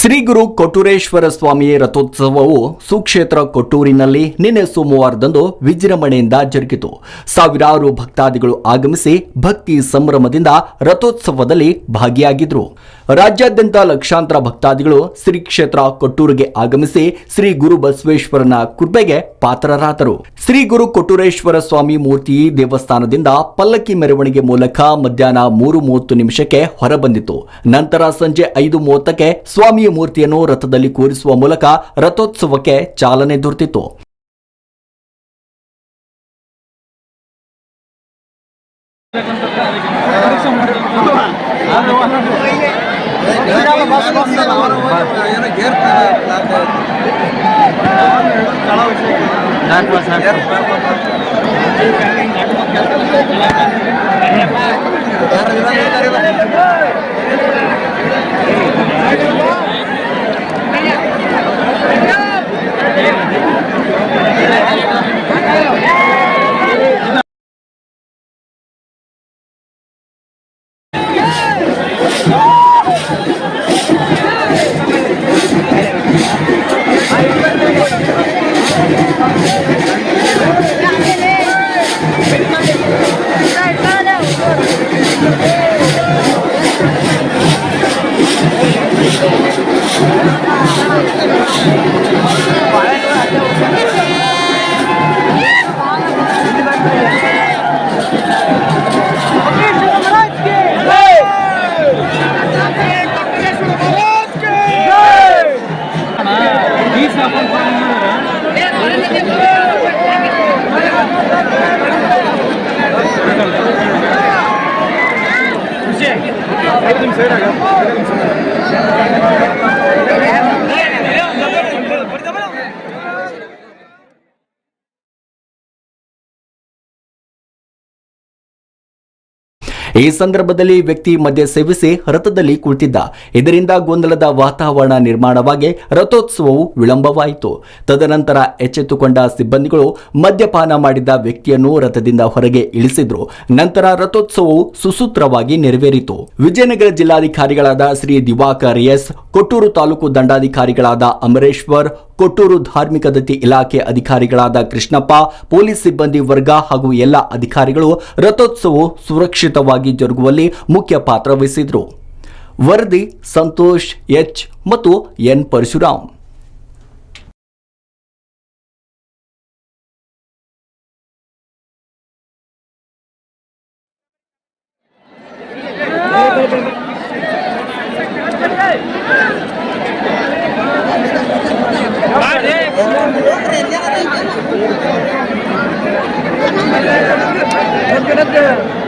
ಶ್ರೀ ಗುರು ಕೊಟ್ಟೂರೇಶ್ವರ ಸ್ವಾಮಿ ರಥೋತ್ಸವವು ಸುಕ್ಷೇತ್ರ ಕೊಟ್ಟೂರಿನಲ್ಲಿ ನಿನ್ನೆ ಸೋಮವಾರದಂದು ವಿಜೃಂಭಣೆಯಿಂದ ಜರುಗಿತು. ಸಾವಿರಾರು ಭಕ್ತಾದಿಗಳು ಆಗಮಿಸಿ ಭಕ್ತಿ ಸಂಭ್ರಮದಿಂದ ರಥೋತ್ಸವದಲ್ಲಿ ಭಾಗಿಯಾಗಿದ್ರು. ರಾಜ್ಯಾದ್ಯಂತ ಲಕ್ಷಾಂತರ ಭಕ್ತಾದಿಗಳು ಶ್ರೀ ಕ್ಷೇತ್ರ ಕೊಟ್ಟೂರಿಗೆ ಆಗಮಿಸಿ ಶ್ರೀ ಗುರು ಬಸವೇಶ್ವರನ ಕೃಪೆಗೆ ಪಾತ್ರರಾದರು. ಶ್ರೀ ಗುರು ಕೊಟ್ಟೂರೇಶ್ವರ ಸ್ವಾಮಿ ಮೂರ್ತಿ ದೇವಸ್ಥಾನದಿಂದ ಪಲ್ಲಕ್ಕಿ ಮೆರವಣಿಗೆ ಮೂಲಕ ಮಧ್ಯಾಹ್ನ ಮೂರು ಮೂವತ್ತು ನಿಮಿಷಕ್ಕೆ ಹೊರಬಂದಿತು. ನಂತರ ಸಂಜೆ ಐದು ಮೂವತ್ತಕ್ಕೆ ಸ್ವಾಮಿಯ ಮೂರ್ತಿಯನ್ನು ರಥದಲ್ಲಿ ಕೂರಿಸುವ ಮೂಲಕ ರಥೋತ್ಸವಕ್ಕೆ ಚಾಲನೆ ದೊರೆತಿತ್ತು. Yeah! ಐದು ನಿಮಿಷ ಈ ಸಂದರ್ಭದಲ್ಲಿ ವ್ಯಕ್ತಿ ಮದ್ಯ ಸೇವಿಸಿ ರಥದಲ್ಲಿ ಕುಳಿತಿದ್ದ. ಇದರಿಂದ ಗೊಂದಲದ ವಾತಾವರಣ ನಿರ್ಮಾಣವಾಗಿ ರಥೋತ್ಸವವು ವಿಳಂಬವಾಯಿತು. ತದನಂತರ ಎಚ್ಚೆತ್ತುಕೊಂಡ ಸಿಬ್ಬಂದಿಗಳು ಮದ್ಯಪಾನ ಮಾಡಿದ್ದ ವ್ಯಕ್ತಿಯನ್ನು ರಥದಿಂದ ಹೊರಗೆ ಇಳಿಸಿದ್ರು. ನಂತರ ರಥೋತ್ಸವವು ಸುಸೂತ್ರವಾಗಿ ನೆರವೇರಿತು. ವಿಜಯನಗರ ಜಿಲ್ಲಾಧಿಕಾರಿಗಳಾದ ಶ್ರೀ ದಿವಾಕರ್ ಎಸ್, ಕೊಟ್ಟೂರು ತಾಲೂಕು ದಂಡಾಧಿಕಾರಿಗಳಾದ ಅಮರೇಶ್ವರ್, ಕೊಟ್ಟೂರು ಧಾರ್ಮಿಕ ದತ್ತಿ ಇಲಾಖೆ ಅಧಿಕಾರಿಗಳಾದ ಕೃಷ್ಣಪ್ಪ, ಪೊಲೀಸ್ ಸಿಬ್ಬಂದಿ ವರ್ಗ ಹಾಗೂ ಎಲ್ಲ ಅಧಿಕಾರಿಗಳು ರಥೋತ್ಸವವು ಸುರಕ್ಷಿತವಾಗಿ ವೇಗವಾಗಿ ಜರುಗುವಲ್ಲಿ ಮುಖ್ಯ ಪಾತ್ರ ವಹಿಸಿದರು ವರದಿ ಸಂತೋಷ್ ಎಚ್ ಮತ್ತು N Parashuram Good, good, good.